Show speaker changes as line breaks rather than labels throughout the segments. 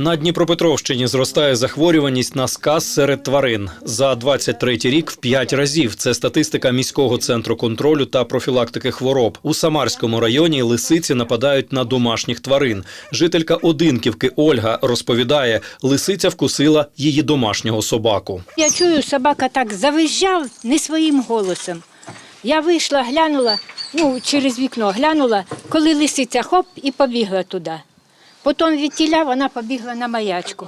На Дніпропетровщині зростає захворюваність на сказ серед тварин. За 23 рік в 5 разів. Це статистика міського центру контролю та профілактики хвороб. У Самарському районі лисиці нападають на домашніх тварин. Жителька Одинківки Ольга розповідає, лисиця вкусила її домашнього собаку.
Я чую, собака так завизжав не своїм голосом. Я вийшла, глянула, ну, через вікно глянула, коли лисиця хоп і побігла туди. Потім від тіля вона побігла на маячку.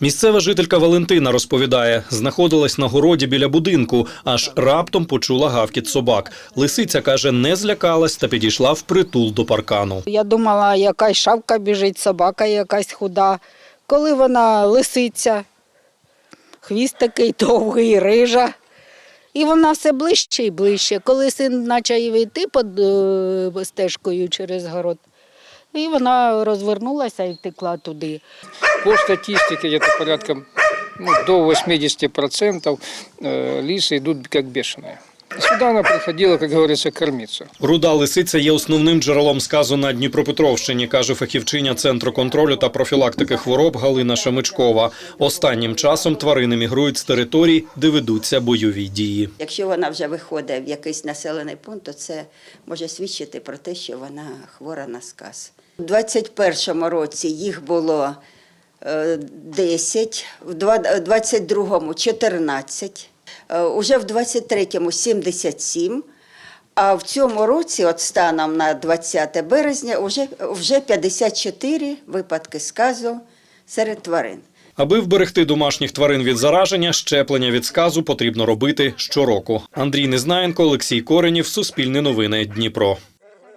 Місцева жителька Валентина розповідає, знаходилась на городі біля будинку, аж раптом почула гавкіт собак. Лисиця каже, не злякалась та підійшла впритул до паркану.
Я думала, якась шавка біжить, собака якась худа. Коли вона лисиця, хвіст такий довгий, рижа. І вона все ближче і ближче. Коли син почав йти під е, стежкою через город, і вона розвернулася і втекла туди.
По статістики є порядка ну, до 80% ліси йдуть як как бешеные. Сюда она приходила, как говорится, кормиться.
Руда лисиця є основним джерелом сказу на Дніпропетровщині, каже фахівчиня Центру контролю та профілактики хвороб Галина Шемичкова. Останнім часом тварини мігрують з територій, де ведуться бойові дії.
Якщо вона вже виходить в якийсь населений пункт, то це може свідчити про те, що вона хвора на сказ. У 21-му році їх було е, 10, в два- е, 22-му 14, е, уже в 23-му 77, а в цьому році, от станом на 20 березня, вже, вже 54 випадки сказу серед тварин.
Аби вберегти домашніх тварин від зараження, щеплення від сказу потрібно робити щороку. Андрій Незнаєнко, Олексій Коренів, Суспільне новини, Дніпро.